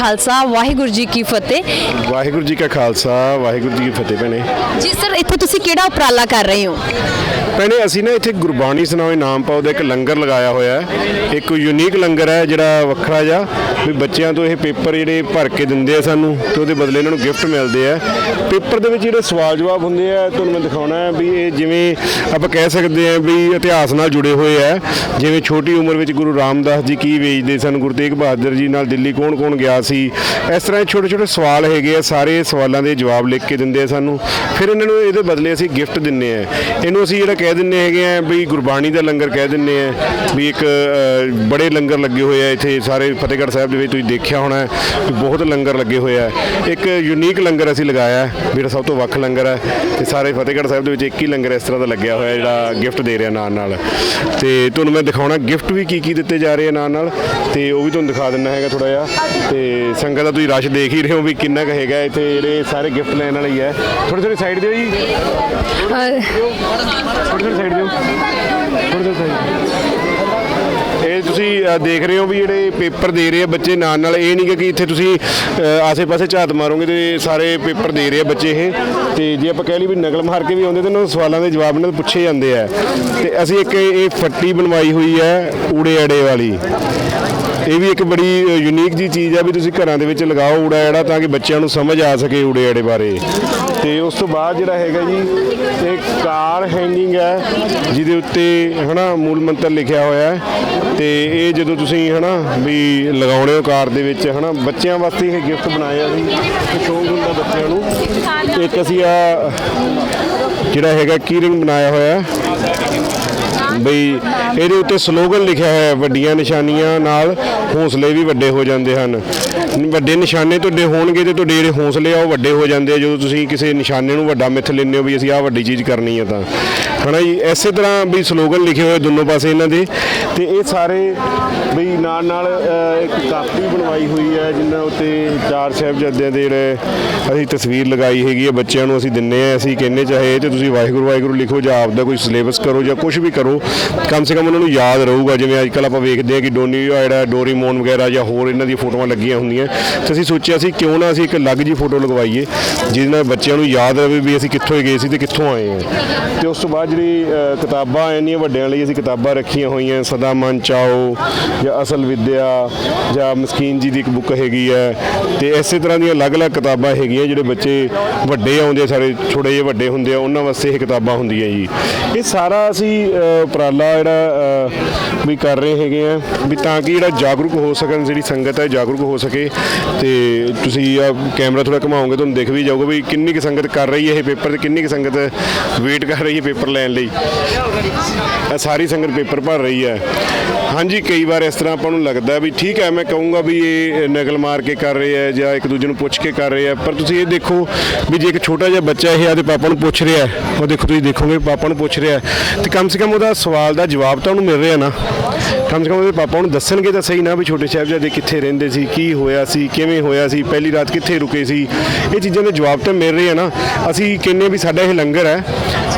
ਖਾਲਸਾ ਵਾਹਿਗੁਰੂ ਜੀ ਕੀ ਫਤਿਹ। ਵਾਹਿਗੁਰੂ ਜੀ ਕਾ ਖਾਲਸਾ ਵਾਹਿਗੁਰੂ ਜੀ ਕੀ ਫਤਿਹ ਭੈਣੇ। ਜੀ ਸਰ ਇੱਥੇ ਤੁਸੀਂ ਕਿਹੜਾ ਉਪਰਾਲਾ ਕਰ ਰਹੇ ਹੋ? ਭੈਣੇ, ਅਸੀਂ ਨਾ ਇੱਥੇ ਗੁਰਬਾਣੀ ਸੁਣਾਓ ਨਾਮ ਪਾਓ ਦਾ ਇੱਕ ਲੰਗਰ ਲਗਾਇਆ ਹੋਇਆ ਹੈ। ਇੱਕ ਯੂਨੀਕ ਲੰਗਰ ਹੈ, ਜਿਹੜਾ ਵੱਖਰਾ ਜਿਹਾ, ਵੀ ਬੱਚਿਆਂ ਤੋਂ ਇਹ ਪੇਪਰ ਜਿਹੜੇ ਭਰ ਕੇ ਦਿੰਦੇ ਆ ਸਾਨੂੰ, ਤੇ ਉਹਦੇ ਬਦਲੇ ਇਹਨਾਂ ਨੂੰ ਗਿਫਟ ਮਿਲਦੇ ਆ। ਪੇਪਰ ਦੇ ਵਿੱਚ ਜਿਹੜੇ ਸਵਾਲ ਜਵਾਬ ਹੁੰਦੇ ਆ, ਤੁਹਾਨੂੰ ਮੈਂ ਦਿਖਾਉਣਾ ਹੈ ਵੀ ਇਹ ਜਿਵੇਂ ਆਪਾਂ ਕਹਿ ਸਕਦੇ ਆ ਵੀ ਇਤਿਹਾਸ ਨਾਲ ਜੁੜੇ ਹੋਏ ਆ। ਜਿਵੇਂ ਛੋਟੀ ਉਮਰ ਵਿੱਚ ਗੁਰੂ ਰਾਮਦਾਸ ਜੀ ਕੀ ਵੇਚਦੇ ਸਨ, ਗੁਰੂ ਤੇਗ ਬਹਾਦਰ ਜੀ ਨਾਲ ਦਿੱਲੀ ਕੌਣ ਕੌਣ ਗਿਆ ਸੀ? ਇਸ ਤਰ੍ਹਾਂ ਛੋਟੇ ਛੋਟੇ ਸਵਾਲ ਹੈਗੇ ਆ, ਸਾਰੇ ਸਵਾਲਾਂ ਦੇ ਜਵਾਬ ਲਿਖ ਕੇ ਦਿੰਦੇ ਆ ਸਾਨੂੰ। ਫਿਰ ਇਹਨਾਂ ਨੂੰ ਇਹਦੇ ਬਦਲੇ ਅਸੀਂ ਗਿਫਟ ਦਿੰਨੇ ਆ। ਇਹਨੂੰ ਅਸੀਂ ਜਿਹੜਾ ਕਹਿ ਦਿੰਨੇ ਹੈਗੇ ਆ ਵੀ ਗੁਰਬਾਣੀ ਦਾ ਲੰਗਰ ਕਹਿ ਦਿੰਨੇ ਆ ਵੀ ਇੱਕ ਬੜੇ ਲੰਗਰ ਲੱਗੇ ਹੋਏ ਆ ਇੱਥੇ, ਸਾਰੇ ਫਤਿਹਗੜ੍ਹ ਸਾਹਿਬ ਦੇ ਵਿੱਚ ਤੁਸੀਂ ਦੇਖਿਆ ਹੋਣਾ ਬਹੁਤ ਲੰਗਰ ਲੱਗੇ ਹੋਏ ਆ। ਇੱਕ ਯੂਨੀਕ ਲੰਗਰ ਅਸੀਂ ਲਗਾਇਆ ਜਿਹੜਾ ਸਭ ਤੋਂ ਵੱਖ ਲੰਗਰ ਹੈ ਤੇ ਸਾਰੇ ਫਤਿਹਗੜ੍ਹ ਸਾਹਿਬ ਦੇ ਵਿੱਚ ਇੱਕ ਹੀ ਲੰਗਰ ਇਸ ਤਰ੍ਹਾਂ ਦਾ ਲੱਗਿਆ ਹੋਇਆ ਜਿਹੜਾ ਗਿਫਟ ਦੇ ਰਿਹਾ ਨਾਲ ਨਾਲ। ਤੇ ਤੁਹਾਨੂੰ ਮੈਂ ਦਿਖਾਉਣਾ ਗਿਫਟ ਵੀ ਕੀ ਕੀ ਦਿੱਤੇ ਜਾ ਰਹੇ ਆ ਨਾਲ ਨਾਲ, ਤੇ ਉਹ ਵੀ ਤੁਹਾਨੂੰ ਦਿਖਾ ਦਿੰਨਾ ਹੈਗਾ ਥੋੜਾ ਜਿਹਾ। ਤੇ ਸੰਗਤ ਦਾ ਤੁਸੀਂ ਰਸ਼ ਦੇਖ ਹੀ ਰਹੇ ਹੋ ਵੀ ਕਿੰਨਾ ਕੁ ਹੈਗਾ, ਇੱਥੇ ਜਿਹੜੇ ਸਾਰੇ ਗਿਫਟ ਲੈਣ ਵਾਲੇ ਹੀ ਹੈ ਥੋੜੀ ਥੋੜੀ ਸਾਈਡ ਦਿਓ ਜੀ। ਥੋੜੀ ਥੋੜੀ ਸਾਈਡ ਦਿਓ। ਥੋੜੀ ਥੋੜੀ ਸਾਈਡ ਇਹ ਤੁਸੀਂ ਦੇਖ ਰਹੇ ਹੋ ਵੀ ਜਿਹੜੇ ਪੇਪਰ ਦੇ ਰਹੇ ਆ ਬੱਚੇ ਨਾਲ ਨਾਲ। ਇਹ ਨਹੀਂ ਕਿ ਇੱਥੇ ਤੁਸੀਂ ਆਸੇ-ਪਾਸੇ ਝਾਤ ਮਾਰੋਗੇ ਤੇ ਸਾਰੇ ਪੇਪਰ ਦੇ ਰਹੇ ਆ ਬੱਚੇ ਇਹ। ਤੇ ਜੇ ਆਪਾਂ ਕਹਿ ਲਈ ਵੀ ਨਕਲ ਮਾਰ ਕੇ ਵੀ ਆਉਂਦੇ, ਤੇ ਉਹਨਾਂ ਨੂੰ ਸਵਾਲਾਂ ਦੇ ਜਵਾਬ ਨਾਲ ਪੁੱਛੇ ਜਾਂਦੇ ਆ। ਤੇ ਅਸੀਂ ਇੱਕ ਇਹ ਫੱਟੀ ਬਣਵਾਈ ਹੋਈ ਹੈ ਊੜੇ ਅੜੇ ਵਾਲੀ। ਇਹ ਵੀ ਇੱਕ ਬੜੀ ਯੂਨੀਕ ਜੀ ਚੀਜ਼ ਆ ਵੀ ਤੁਸੀਂ ਘਰਾਂ ਦੇ ਵਿੱਚ ਲਗਾਓ ਊੜਾ ਐੜਾ ਤਾਂ ਕਿ ਬੱਚਿਆਂ ਨੂੰ ਸਮਝ ਆ ਸਕੇ ਊੜੇ ਐੜੇ ਬਾਰੇ। ਤੇ ਉਸ ਤੋਂ ਬਾਅਦ ਜਿਹੜਾ ਹੈਗਾ ਜੀ, ਇਹ ਕਾਰ ਹੈਂਗਿੰਗ ਹੈ ਜਿਹਦੇ ਉੱਤੇ ਹਨਾ ਮੂਲ ਮੰਤਰ ਲਿਖਿਆ ਹੋਇਆ ਹੈ। ਤੇ ਇਹ ਜਦੋਂ ਤੁਸੀਂ ਹਨਾ ਵੀ ਲਗਾਉਣੇ ਹੋ ਕਾਰ ਦੇ ਵਿੱਚ ਹਨਾ, ਬੱਚਿਆਂ ਵਾਸਤੇ ਇਹ ਗਿਫਟ ਬਣਾਇਆ ਸੀ ਸ਼ੌਂਕ ਹੁੰਦਾ ਬੱਚਿਆਂ ਨੂੰ। ਇੱਕ ਅਸੀਂ ਆ ਜਿਹੜਾ ਹੈਗਾ ਕੀਰਿੰਗ ਬਣਾਇਆ ਹੋਇਆ। ਬਈ ਇਹਦੇ ਉੱਤੇ ਸਲੋਗਨ ਲਿਖਿਆ ਹੋਇਆ ਵੱਡੀਆਂ ਨਿਸ਼ਾਨੀਆਂ ਨਾਲ ਹੌਸਲੇ ਵੀ ਵੱਡੇ ਹੋ ਜਾਂਦੇ ਹਨ। ਵੱਡੇ ਨਿਸ਼ਾਨੇ ਤੁਹਾਡੇ ਹੋਣਗੇ ਤੇ ਤੁਹਾਡੇ ਜਿਹੜੇ ਹੌਸਲੇ ਆ, ਉਹ ਵੱਡੇ ਹੋ ਜਾਂਦੇ ਆ। ਜਦੋਂ ਤੁਸੀਂ ਕਿਸੇ ਨਿਸ਼ਾਨੇ ਨੂੰ ਵੱਡਾ ਮਿੱਥ ਲੈਂਦੇ ਹੋ ਵੀ ਅਸੀਂ ਆਹ ਵੱਡੀ ਚੀਜ਼ ਕਰਨੀ ਹੈ ਤਾਂ। ਹਨਾ ਜੀ? ਇਸੇ ਤਰ੍ਹਾਂ ਵੀ ਸਲੋਗਨ ਲਿਖੇ ਹੋਏ ਦੋਨੋਂ ਪਾਸੇ ਇਹਨਾਂ ਦੇ। ਤੇ ਇਹ ਸਾਰੇ ਬਈ ਨਾਲ ਨਾਲ ਇੱਕ ਕਾਪੀ ਬਣਵਾਈ ਹੋਈ ਹੈ ਜਿਨ੍ਹਾਂ ਉੱਤੇ ਚਾਰ ਸਾਹਿਬਜ਼ਾਦਿਆਂ ਦੇ ਜਿਹੜੇ ਅਸੀਂ ਤਸਵੀਰ ਲਗਾਈ ਹੈਗੀ ਹੈ ਬੱਚਿਆਂ ਨੂੰ ਅਸੀਂ ਦਿੰਨੇ ਆ, ਅਸੀਂ ਕਹਿੰਨੇ ਚਾਹੇ ਤੇ ਤੁਸੀਂ ਵਾਹਿਗੁਰੂ ਵਾਹਿਗੁਰੂ ਲਿਖੋ, ਜਾਂ ਆਪਦਾ ਕੋਈ ਸਿਲੇਬਸ ਕਰੋ ਜਾਂ ਕੁਝ ਵੀ ਕਰੋ। ਕਮ ਸੇ ਕਮ ਉਹਨਾਂ ਨੂੰ ਯਾਦ ਰਹੂਗਾ ਜਿਵੇਂ ਅੱਜ ਕੱਲ ਆਪਾਂ ਵੇਖਦੇ ਹਾਂ ਕਿ ਡੋਨੀ ਜਿਹੜਾ ਡੋਰੀਮੋਨ ਵਗੈਰਾ ਜਾਂ ਹੋਰ ਇਹਨਾਂ ਦੀਆਂ ਫੋਟੋਆਂ ਲੱਗੀਆਂ ਹੁੰਦੀਆਂ। ਤੇ ਅਸੀਂ ਸੋਚਿਆ ਸੀ ਕਿਉਂ ਨਾ ਅਸੀਂ ਇੱਕ ਅਲੱਗ ਜੀ ਫੋਟੋ ਲਗਵਾਈਏ ਜਿਹਦੇ ਨਾਲ ਬੱਚਿਆਂ ਨੂੰ ਯਾਦ ਰਹੇ ਵੀ ਅਸੀਂ ਕਿੱਥੋਂ ਗਏ ਸੀ ਤੇ ਕਿੱਥੋਂ ਆਏ ਹਾਂ। ਤੇ ਉਸ ਤੋਂ ਬਾਅਦ ਜਿਹੜੀ ਅ, ਕਿਤਾਬਾਂ ਇੰਨੀਆਂ ਵੱਡਿਆਂ ਲਈ ਅਸੀਂ ਕਿਤਾਬਾਂ ਰੱਖੀਆਂ ਹੋਈਆਂ ਸਦਾ ਮਨ ਚਾਓ ਜਾਂ ਅਸਲ ਵਿਦਿਆ ਜਾਂ ਮਸਕੀਨ ਜੀ ਦੀ ਇੱਕ ਬੁੱਕ ਹੈਗੀ ਹੈ ਤੇ ਇਸੇ ਤਰ੍ਹਾਂ ਦੀਆਂ ਅਲੱਗ-ਅਲੱਗ ਕਿਤਾਬਾਂ ਹੈਗੀਆਂ ਜਿਹੜੇ ਬੱਚੇ ਵੱਡੇ ਆਉਂਦੇ ਸਾਰੇ ਥੋੜੇ ਜਿਹੇ ਵੱਡੇ ਹੁੰਦੇ ਆ ਉਹਨਾਂ ਵਾਸਤੇ ਇਹ ਕਿਤਾਬਾਂ ਹੁੰਦੀਆਂ ਜੀ। ਇਹ ਸਾਰਾ ਅਸੀਂ ਉਪਰਾਲਾ ਜਿਹੜਾ ਵੀ ਕਰ ਰਹੇ ਹੈਗੇ ਆ ਵੀ ਤਾਂ ਕਿ ਜਿਹੜਾ ਜਾਗਰੂਕ ਹੋ ਸਕਣ ਜਿਹੜੀ ਸੰਗਤ ਹੈ ਜਾਗਰੂਕ ਹੋ ਸਕੇ। ਤੇ ਤੁਸੀਂ ਆ ਕੈਮਰਾ ਥੋੜਾ ਘਮਾਓਗੇ ਤੁਹਾਨੂੰ ਦਿਖ ਵੀ ਜਾਊਗਾ ਵੀ ਕਿੰਨੀ ਕੁ ਸੰਗਤ ਕਰ ਰਹੀ ਹੈ ਇਹ ਪੇਪਰ ਤੇ ਕਿੰਨੀ ਕੁ ਸੰਗਤ ਵੇਟ ਕਰ ਰਹੀ ਹੈ ਪੇਪਰ ਲੈਣ ਲਈ। ਇਹ ਸਾਰੀ ਸੰਗਤ ਪੇਪਰ ਭਰ ਰਹੀ ਹੈ। ਹਾਂਜੀ ਕਈ ਵਾਰ ਇਸ ਤਰ੍ਹਾਂ ਆਪਾਂ ਨੂੰ ਲੱਗਦਾ ਵੀ ਠੀਕ ਹੈ ਮੈਂ ਕਹੂੰਗਾ ਵੀ ਇਹ ਨਕਲ ਮਾਰ ਕੇ ਕਰ ਰਹੇ ਹੈ ਜਾਂ ਇੱਕ ਦੂਜੇ ਨੂੰ ਪੁੱਛ ਕੇ ਕਰ ਰਹੇ ਹੈ ਪਰ ਤੁਸੀਂ ਇਹ ਦੇਖੋ ਵੀ ਜੇ ਇੱਕ ਛੋਟਾ ਜਿਹਾ ਬੱਚਾ ਇਹ ਆਦੇ ਪਾਪਾ ਨੂੰ ਪੁੱਛ ਰਿਹਾ ਉਹ ਦੇਖੋ ਤੁਸੀਂ ਦੇਖੋਗੇ ਪਾਪਾ ਨੂੰ ਪੁੱਛ ਰਿਹਾ ਹੈ, ਤੇ ਕਮ ਸੇ ਕਮ ਉਹਦਾ ਸਵਾਲ ਦਾ ਜਵਾਬ ਤਾਂ ਉਹਨੂੰ ਮਿਲ ਰਿਹਾ ਨਾ। ਕਮ ਸੇ ਕਮ ਉਹਦੇ ਪਾਪਾ ਉਹਨੂੰ ਦੱਸਣਗੇ ਤਾਂ ਸਹੀ ਨਾ ਵੀ ਛੋਟੇ ਸਾਹਿਬਜ਼ਾਦੇ ਕਿੱਥੇ ਰਹਿੰਦੇ ਸੀ, ਕੀ ਹੋਇਆ ਸੀ, ਕਿਵੇਂ ਹੋਇਆ ਸੀ, ਪਹਿਲੀ ਰਾਤ ਕਿੱਥੇ ਰੁਕੇ ਸੀ। ਇਹ ਚੀਜ਼ਾਂ ਦੇ ਜਵਾਬ ਤਾਂ ਮਿਲ ਰਹੇ ਆ ਨਾ। ਅਸੀਂ ਕਹਿੰਨੇ ਵੀ ਸਾਡਾ ਇਹ ਲੰਗਰ ਹੈ।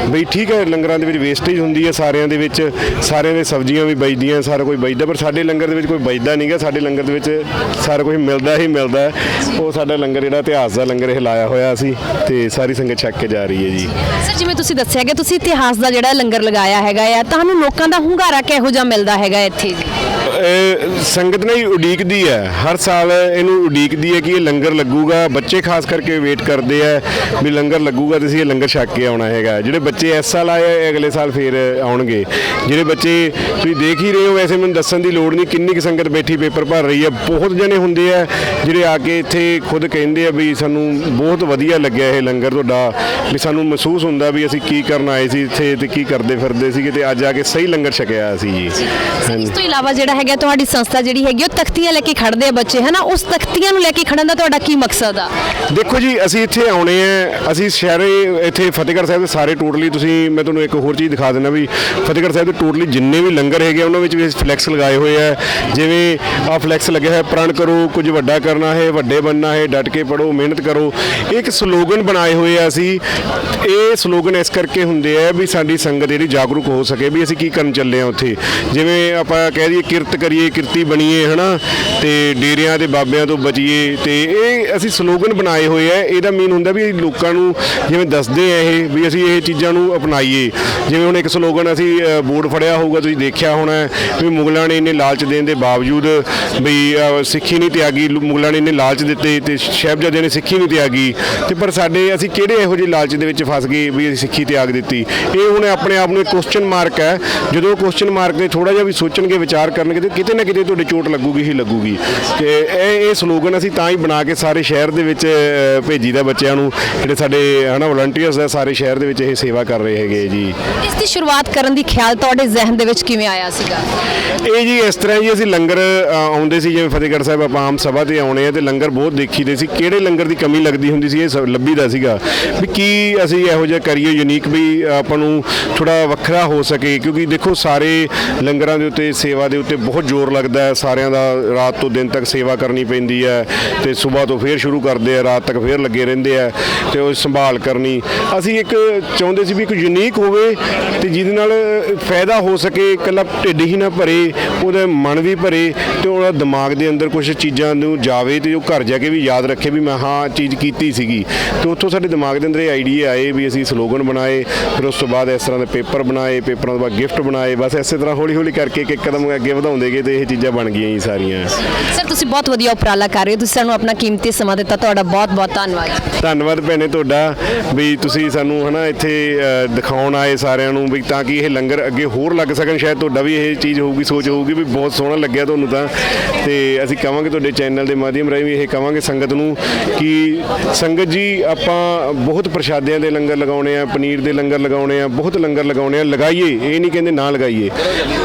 ਬਈ ਠੀਕ ਹੈ, ਲੰਗਰਾਂ ਦੇ ਵਿੱਚ ਵੇਸਟੇਜ ਹੁੰਦੀ ਹੈ ਸਾਰਿਆਂ ਦੇ ਵਿੱਚ। ਸਾਰਿਆਂ ਦੇ ਸਬਜ਼ੀਆਂ ਵੀ ਬਚਦੀਆਂ, ਸਾਰਾ ਕੋਈ ਬਚਦਾ, ਪਰ ਸਾਡੇ ਲੰਗਰ ਦੇ ਵਿੱਚ ਕੋਈ ਬਚਦਾ ਨਹੀਂਗਾ ਸਾਡੇ ਲੰਗਰ ਦੇ ਵਿੱਚ ਸਾਰਾ ਕੁਝ ਮਿਲਦਾ ਹੀ ਮਿਲਦਾ ਉਹ ਸਾਡਾ ਲੰਗਰ ਜਿਹੜਾ ਇਤਿਹਾਸ ਦਾ ਲੰਗਰ ਇਹ ਲਾਇਆ ਹੋਇਆ ਸੀ ਤੇ ਸਾਰੀ ਸੰਗਤ ਛੱਕ ਕੇ ਜਾ ਰਹੀ ਹੈ ਜੀ। ਸਰ, ਜਿਵੇਂ ਤੁਸੀਂ ਦੱਸਿਆ ਕਿ ਤੁਸੀਂ ਇਤਿਹਾਸ ਦਾ ਜਿਹੜਾ ਲੰਗਰ ਲਗਾਇਆ ਹੈਗਾ ਆ ਤੁਹਾਨੂੰ ਲੋਕਾਂ ਦਾ ਹੁੰਗਾਰਾ ਕਿਹੋ ਜਿਹਾ ਮਿਲਦਾ ਹੈਗਾ ਇੱਥੇ? ਜੀ ਸੰਗਤ ਨੇ ਹੀ ਉਡੀਕਦੀ ਹੈ। ਹਰ ਸਾਲ ਇਹਨੂੰ ਉਡੀਕਦੀ ਹੈ ਕਿ ਇਹ ਲੰਗਰ ਲੱਗੂਗਾ। ਬੱਚੇ ਖਾਸ ਕਰਕੇ ਵੇਟ ਕਰਦੇ ਆ ਵੀ ਲੰਗਰ ਲੱਗੂਗਾ ਤੇ ਅਸੀਂ ਇਹ ਲੰਗਰ ਛਕ ਕੇ ਆਉਣਾ ਹੈਗਾ। ਜਿਹੜੇ ਬੱਚੇ ਇਸ ਸਾਲ ਆਏ ਆ, ਅਗਲੇ ਸਾਲ ਫੇਰ ਆਉਣਗੇ। ਜਿਹੜੇ ਬੱਚੇ ਤੁਸੀਂ ਦੇਖ ਹੀ ਰਹੇ ਹੋ ਵੈਸੇ ਮੈਨੂੰ ਦੱਸਣ ਦੀ ਲੋੜ ਨਹੀਂ ਕਿੰਨੀ ਕੁ ਸੰਗਤ ਬੈਠੀ ਪੇਪਰ ਭਰ ਰਹੀ ਹੈ। ਬਹੁਤ ਜਣੇ ਹੁੰਦੇ ਆ ਜਿਹੜੇ ਆ ਕੇ ਇੱਥੇ ਖੁਦ ਕਹਿੰਦੇ ਆ ਵੀ ਸਾਨੂੰ ਬਹੁਤ ਵਧੀਆ ਲੱਗਿਆ ਇਹ ਲੰਗਰ ਤੁਹਾਡਾ ਵੀ ਸਾਨੂੰ ਮਹਿਸੂਸ ਹੁੰਦਾ ਵੀ ਅਸੀਂ ਕੀ ਕਰਨ ਆਏ ਸੀ ਇੱਥੇ ਤੇ ਕੀ ਕਰਦੇ ਫਿਰਦੇ ਸੀਗੇ ਤੇ ਅੱਜ ਆ ਕੇ ਸਹੀ ਲੰਗਰ ਛਕਿਆ ਅਸੀਂ ਜੀ। ਇਸ ਤੋਂ ਇਲਾਵਾ ਜਿਹੜਾ ਹੈਗਾ ਤੁਹਾਡੀ ਸੰਸਥਾ ਜਿਹੜੀ ਹੈਗੀ ਉਹ ਤਖਤੀਆਂ ਲੈ ਕੇ ਖੜਦੇ ਆ ਬੱਚੇ ਹਨਾ? ਉਸ ਤਖਤੀਆਂ ਨੂੰ ਲੈ ਕੇ ਖੜਨ ਦਾ ਤੁਹਾਡਾ ਕੀ ਮਕਸਦ ਆ? ਦੇਖੋ ਜੀ ਅਸੀਂ ਇੱਥੇ ਆਉਣੇ ਆ ਅਸੀਂ ਸ਼ਹਿਰੇ ਇੱਥੇ ਫਤਿਹਗੜ੍ਹ ਸਾਹਿਬ ਦੇ ਸਾਰੇ ਟੋਟਲੀ ਤੁਸੀਂ ਮੈਂ ਤੁਹਾਨੂੰ ਇੱਕ ਹੋਰ ਚੀਜ਼ ਦਿਖਾ ਦਿੰਦਾ ਵੀ ਫਤਿਹਗੜ੍ਹ ਸਾਹਿਬ ਦੇ ਟੋਟਲੀ ਜਿੰਨੇ ਵੀ ਲੰਗਰ ਹੈਗੇ ਆ, ਉਹਨਾਂ ਵਿੱਚ ਵੀ ਫਲੈਕਸ ਲਗਾਏ ਹੋਏ ਆ। ਜਿਵੇਂ ਆ ਫਲੈਕਸ ਲੱਗਿਆ ਹੋਇਆ ਪ੍ਰਣ ਕਰੋ ਕੁਝ ਵੱਡਾ ਕਰਨਾ ਹੈ ਵੱਡੇ ਬਣਨਾ ਹੈ ਡਟ ਕੇ ਪੜੋ ਮਿਹਨਤ ਕਰੋ। ਇਹ ਇੱਕ ਸਲੋਗਨ ਬਣਾਏ ਹੋਏ ਆ ਅਸੀਂ। ਇਹ ਸਲੋਗਨ ਇਸ ਕਰਕੇ ਹੁੰਦੇ ਆ ਵੀ ਸਾਡੀ ਸੰਗਤ ਜਿਹੜੀ ਜਾਗਰੂਕ ਹੋ ਸਕੇ ਵੀ ਅਸੀਂ ਕੀ ਕਰਨ ਚੱਲੇ ਆ ਉੱਥੇ। ਜਿਵੇਂ ਆਪਾਂ ਕਹਿ ਦਈਏ ਕਿਰਤ ਕਰੀਏ, ਕਿਰਤੀ ਬਣੀਏ, ਹਨਾ? ਤੇ ਡੇਰਿਆਂ ਤੇ ਬਾਬਿਆਂ ਤੋਂ ਬਚੀਏ। ਤੇ ਇਹ ਅਸੀਂ ਸਲੋਗਨ ਬਣਾਏ ਹੋਏ ਆ। ਇਹਦਾ ਮੀਨ ਹੁੰਦਾ ਵੀ ਲੋਕਾਂ ਨੂੰ ਜਿਵੇਂ ਦੱਸਦੇ ਆ ਇਹ, ਵੀ ਅਸੀਂ ਇਹ ਚੀਜ਼ਾਂ ਨੂੰ ਅਪਣਾਈਏ। ਜਿਵੇਂ ਹੁਣ ਇੱਕ ਸਲੋਗਨ ਅਸੀਂ ਬੋਰਡ ਫੜਿਆ ਹੋਊਗਾ, ਤੁਸੀਂ ਦੇਖਿਆ ਹੋਣਾ ਵੀ ਮੁਗਲਾਂ ਨੇ ਇੰਨੇ ਲਾਲਚ ਦੇਣ ਦੇ ਬਾਵਜੂਦ ਵੀ ਸਿੱਖੀ ਨਹੀਂ ਤਿਆਗੀ। ਮੁਗਲਾਂ ਨੇ ਇੰਨੇ ਲਾਲਚ ਦਿੱਤੇ ਤੇ ਸਾਹਿਬਜ਼ਾਦਿਆਂ ਨੇ ਸਿੱਖੀ ਨਹੀਂ ਤਿਆਗੀ। ਤੇ ਪਰ ਸਾਡੇ, ਅਸੀਂ ਕਿਹੜੇ ਇਹੋ ਜਿਹੇ ਲਾਲਚ ਦੇ ਵਿੱਚ ਫਸ ਗਏ ਵੀ ਅਸੀਂ ਸਿੱਖੀ ਤਿਆਗ ਦਿੱਤੀ? ਇਹ ਹੁਣ ਆਪਣੇ ਆਪ ਨੂੰ ਇੱਕ ਕੁਐਸਚਨ ਮਾਰਕ ਹੈ। ਜਦੋਂ ਕੁਐਸਚਨ ਮਾਰਕ ਤੇ ਥੋੜਾ ਜਿਹਾ ਵੀ ਸੋਚਣਗੇ, ਵਿਚਾਰ ਕਰਨਗੇ ਤੇ ਕਿਤੇ ਨਾ ਕਿਤੇ ਤੁਹਾਡੇ ਚੋਟ ਲੱਗੂਗੀ ਹੀ ਲੱਗੂਗੀ। ਤੇ ਇਹ ਇਹ ਸਲੋਗਨ ਅਸੀਂ ਤਾਂ ਹੀ ਬਣਾ ਕੇ ਸਾਰੇ ਸ਼ਹਿਰ ਦੇ ਵਿੱਚ ਅ, ਭੇਜੀਦਾ ਬੱਚਿਆਂ ਨੂੰ। ਜਿਹੜੇ ਸਾਡੇ ਹਨਾ ਵਲੰਟੀਅਰਸ ਆ ਸਾਰੇ ਸ਼ਹਿਰ ਦੇ ਵਿੱਚ ਇਹ ਸੇਵਾ ਕਰ ਰਹੇ ਹੈਗੇ ਜੀ। ਇਸ ਦੀ ਸ਼ੁਰੂਆਤ ਕਰਨ ਦੀ ਖਿਆਲ ਤੁਹਾਡੇ ਜ਼ਿਹਨ ਦੇ ਵਿੱਚ ਕਿਵੇਂ ਆਇਆ ਸੀਗਾ? ਇਹ ਜੀ ਇਸ ਤਰ੍ਹਾਂ ਜੀ ਅਸੀਂ ਲੰਗਰ ਆਉਂਦੇ ਸੀ ਜਿਵੇਂ ਫਤਿਹਗੜ੍ਹ ਸਾਹਿਬ ਆਪਾਂ ਆਮ ਸਭਾ ਤੇ ਆਉਣੇ ਆ ਤੇ ਲੰਗਰ ਬਹੁਤ ਦੇਖੀਦੇ ਸੀ। ਕਿਹੜੇ ਲੰਗਰ ਦੀ ਕਮੀ ਲੱਗਦੀ ਹੁੰਦੀ ਸੀ ਇਹ ਲੱਭੀਦਾ ਸੀਗਾ। ਵੀ ਕੀ ਅਸੀਂ ਇਹੋ ਜਿਹਾ ਕਰੀਏ ਯੂਨੀਕ ਵੀ ਆਪਾਂ ਨੂੰ ਥੋੜਾ ਵੱਖਰਾ ਹੋ ਸਕੇ ਕਿਉਂਕਿ ਦੇਖੋ ਸਾਰੇ ਲੰਗਰਾਂ ਦੇ ਉੱਤੇ ਸੇਵਾ ਦੇ ਉੱਤੇ ਬਹੁਤ ਜ਼ੋਰ ਲੱਗਦਾ ਹੈ। ਸਾਰਿਆਂ ਦਾ ਰਾਤ ਤੋਂ ਦਿਨ ਤੱਕ ਸੇਵਾ ਕਰਨੀ ਪੈਂਦੀ ਹੈ ਤੇ ਸਵੇਰ ਤੋਂ ਫੇਰ ਸ਼ੁਰੂ ਕਰਦੇ ਆ, ਰਾਤ ਤੱਕ ਫੇਰ ਲੱਗੇ ਰਹਿੰਦੇ ਆ ਤੇ ਉਹ ਸੰਭਾਲ ਕਰਨੀ। ਅਸੀਂ ਇੱਕ ਚਾਹੁੰਦੇ ਸੀ ਵੀ ਇੱਕ ਯੂਨੀਕ ਹੋਵੇ ਤੇ ਜਿਹਦੇ ਨਾਲ ਫਾਇਦਾ ਹੋ ਸਕੇ, ਇਕੱਲਾ ਢਿੱਡ ਹੀ ਨਾ ਭਰੇ, ਉਹਦਾ ਮਨ ਵੀ ਭਰੇ ਤੇ ਉਹਦਾ ਦਿਮਾਗ ਦੇ ਅੰਦਰ ਕੁਝ ਚੀਜ਼ਾਂ ਨੂੰ ਜਾਵੇ ਤੇ ਉਹ ਘਰ ਜਾ ਕੇ ਵੀ ਯਾਦ ਰੱਖੇ ਵੀ ਮੈਂ ਹਾਂ ਚੀਜ਼ ਕੀਤੀ ਸੀਗੀ। ਤੇ ਉੱਥੋਂ ਸਾਡੇ ਦਿਮਾਗ ਦੇ ਅੰਦਰ ਇਹ ਆਈਡੀਆ ਆਏ ਵੀ ਅਸੀਂ ਸਲੋਗਨ ਬਣਾਏ, ਫਿਰ ਉਸ ਤੋਂ ਬਾਅਦ ਇਸ ਤਰ੍ਹਾਂ ਦੇ ਪੇਪਰ ਬਣਾਏ, ਪੇਪਰਾਂ ਤੋਂ ਬਾਅਦ ਗਿਫਟ ਬਣਾਏ, ਬਸ ਇਸੇ ਤਰ੍ਹਾਂ ਹੌਲੀ ਹੌਲੀ ਕਰਕੇ ਇੱਕ ਇੱਕ ਕਦਮ ਅੱਗੇ ਵਧਾਉਂਦੇ ਗਏ ਤੇ ਇਹ ਚੀਜ਼ਾਂ ਬਣ ਗਈਆਂ ਜੀ ਸਾਰੀਆਂ। ਸਰ ਤੁਸੀਂ ਬਹੁਤ ਵਧੀਆ ਉਪਰਾਲਾ ਕਰ ਰਹੇ ਹੋ। ਤੁਸੀਂ ਸਾਨੂੰ ਆਪਣਾ ਕੀਮਤੀ ਸਮਾਂ ਦਿੱਤਾ। ਤੁਹਾਡਾ ਬਹੁਤ ਬਹੁਤ ਧੰਨਵਾਦ। ਧੰਨਵਾਦ ਭੈਣੇ ਤੁਹਾਡਾ ਵੀ ਤੁਸੀਂ ਸਾਨੂੰ ਹਨਾ ਇੱਥੇ ਅ, ਦਿਖਾਉਣ ਆਏ ਸਾਰਿਆਂ ਨੂੰ ਵੀ ਤਾਂ ਕਿ ਇਹ ਲੰਗਰ ਅੱਗੇ ਹੋਰ ਲੱਗ ਸਕਣ। ਸ਼ਾਇਦ ਤੁਹਾਡਾ ਵੀ ਇਹ ਚੀਜ਼ ਹੋਊਗੀ ਸੋਚ ਹੋਊਗੀ ਵੀ ਬਹੁਤ ਸੋਹਣਾ ਲੱਗਿਆ ਤੁਹਾਨੂੰ ਤਾਂ। ਤੇ ਅਸੀਂ ਕਵਾਂਗੇ ਤੁਹਾਡੇ ਚੈਨਲ ਦੇ ਮਾਧਿਅਮ ਰਾਹੀਂ ਵੀ ਇਹ ਕਵਾਂਗੇ ਸੰਗਤ ਨੂੰ ਕਿ ਸੰਗਤ ਜੀ ਆਪਾਂ ਬਹੁਤ ਪ੍ਰਸ਼ਾਦਿਆਂ ਦੇ ਲੰਗਰ ਲਗਾਉਣੇ ਆ ਪਨੀਰ ਦੇ ਲੰਗਰ ਲਗਾਉਣੇ ਆ ਬਹੁਤ ਲੰਗਰ ਲਗਾਉਣੇ ਆ। ਲਗਾਈਏ ਇਹ ਨਹੀਂ ਕਹਿੰਦੇ ਨਾ ਲਗਾਈਏ।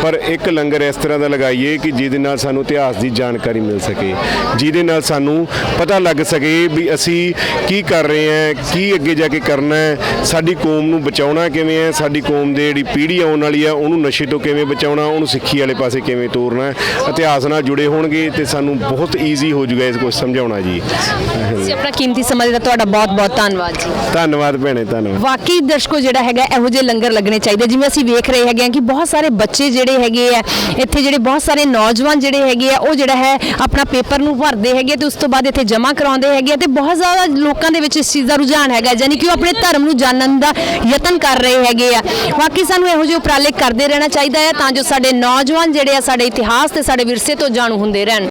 ਪਰ ਇੱਕ ਲੰਗਰ ਇਸ ਤਰ੍ਹਾਂ ਦਾ ਲਗਾਈਏ ਕਿ ਜਿਹਦੇ ਨਾਲ ਸਾਨੂੰ ਇਤਿਹਾਸ ਦੀ ਜਾਣਕਾਰੀ ਮਿਲ ਸਕੇ ਜਿਹਦੇ ਨਾਲ ਸਾਨੂੰ ਪਤਾ ਲੱਗ ਸਕੇ ਵੀ ਅਸੀਂ ਕੀ ਕਰ ਰਹੇ ਹਾਂ ਕੀ ਅੱਗੇ ਜਾ ਕੇ ਕਰਨਾ ਹੈ ਸਾਡੀ ਕੌਮ ਨੂੰ ਬਚਾਉਣਾ ਕਿਵੇਂ ਹੈ ਸਾਡੀ ਕੌਮ ਦੇ ਜਿਹੜੀ ਪੀੜ੍ਹੀ ਆਉਣ ਵਾਲੀ ਆ ਉਹਨੂੰ ਨਸ਼ੇ ਤੋਂ ਕਿਵੇਂ ਬਚਾਉਣਾ ਉਹਨੂੰ ਸਿੱਖੀ ਵਾਲੇ ਪਾਸੇ ਕਿਵੇਂ ਤੋਰਨਾ ਇਤਿਹਾਸ ਨਾਲ ਜੁੜੇ ਹੋਣਗੇ ਤੇ ਸਾਨੂੰ ਬਹੁਤ ਈਜ਼ੀ ਹੋ ਜਾਊਗਾ ਇਸ ਕੁਝ ਸਮਝਾਉਣਾ ਜੀ। ਤੁਸੀਂ ਆਪਣਾ ਕੀਮਤੀ ਸਮਾਂ ਦਿੱਤਾ ਤੁਹਾਡਾ ਬਹੁਤ ਬਹੁਤ ਧੰਨਵਾਦ ਜੀ। ਧੰਨਵਾਦ ਭੈਣੇ ਧੰਨਵਾਦ। ਵਾਕਈ ਦਰਸ਼ਕੋ ਜਿਹੜਾ ਹੈਗਾ ਇਹੋ ਜਿਹੇ ਲੰਗਰ ਲੱਗਣੇ ਚਾਹੀਦੇ ਜਿਵੇਂ ਅਸੀਂ ਵੇਖ ਰਹੇ ਹੈਗੇ ਆ ਕਿ ਬਹੁਤ ਸਾਰੇ ਬੱਚੇ ਜਿਹੜੇ ਹੈਗੇ ਆ ਇੱਥੇ ਜਿਹੜੇ ਬਹੁਤ ਬਹੁਤ ਸਾਰੇ ਨੌਜਵਾਨ ਜਿਹੜੇ ਹੈਗੇ ਆ, ਉਹ ਜਿਹੜਾ ਹੈ ਆਪਣਾ ਪੇਪਰ ਨੂੰ ਭਰਦੇ ਹੈਗੇ ਤੇ ਉਸ ਤੋਂ ਬਾਅਦ ਇੱਥੇ ਜਮ੍ਹਾਂ ਕਰਾਉਂਦੇ ਹੈਗੇ ਆ ਤੇ ਬਹੁਤ ਜ਼ਿਆਦਾ ਲੋਕਾਂ ਦੇ ਵਿੱਚ ਇਸ ਚੀਜ਼ ਦਾ ਰੁਝਾਨ ਹੈਗਾ, ਯਾਨੀ ਕਿ ਉਹ ਆਪਣੇ ਧਰਮ ਨੂੰ ਜਾਣਨ ਦਾ ਯਤਨ ਕਰ ਰਹੇ ਹੈਗੇ ਆ। ਬਾਕੀ ਸਾਨੂੰ ਇਹੋ ਜਿਹੇ ਉਪਰਾਲੇ ਕਰਦੇ ਰਹਿਣਾ ਚਾਹੀਦਾ ਹੈ ਤਾਂ ਜੋ ਸਾਡੇ ਨੌਜਵਾਨ ਜਿਹੜੇ ਆ, ਸਾਡੇ ਇਤਿਹਾਸ ਤੇ ਸਾਡੇ ਵਿਰਸੇ ਤੋਂ ਜਾਣੂ ਹੁੰਦੇ ਰਹਿਣ।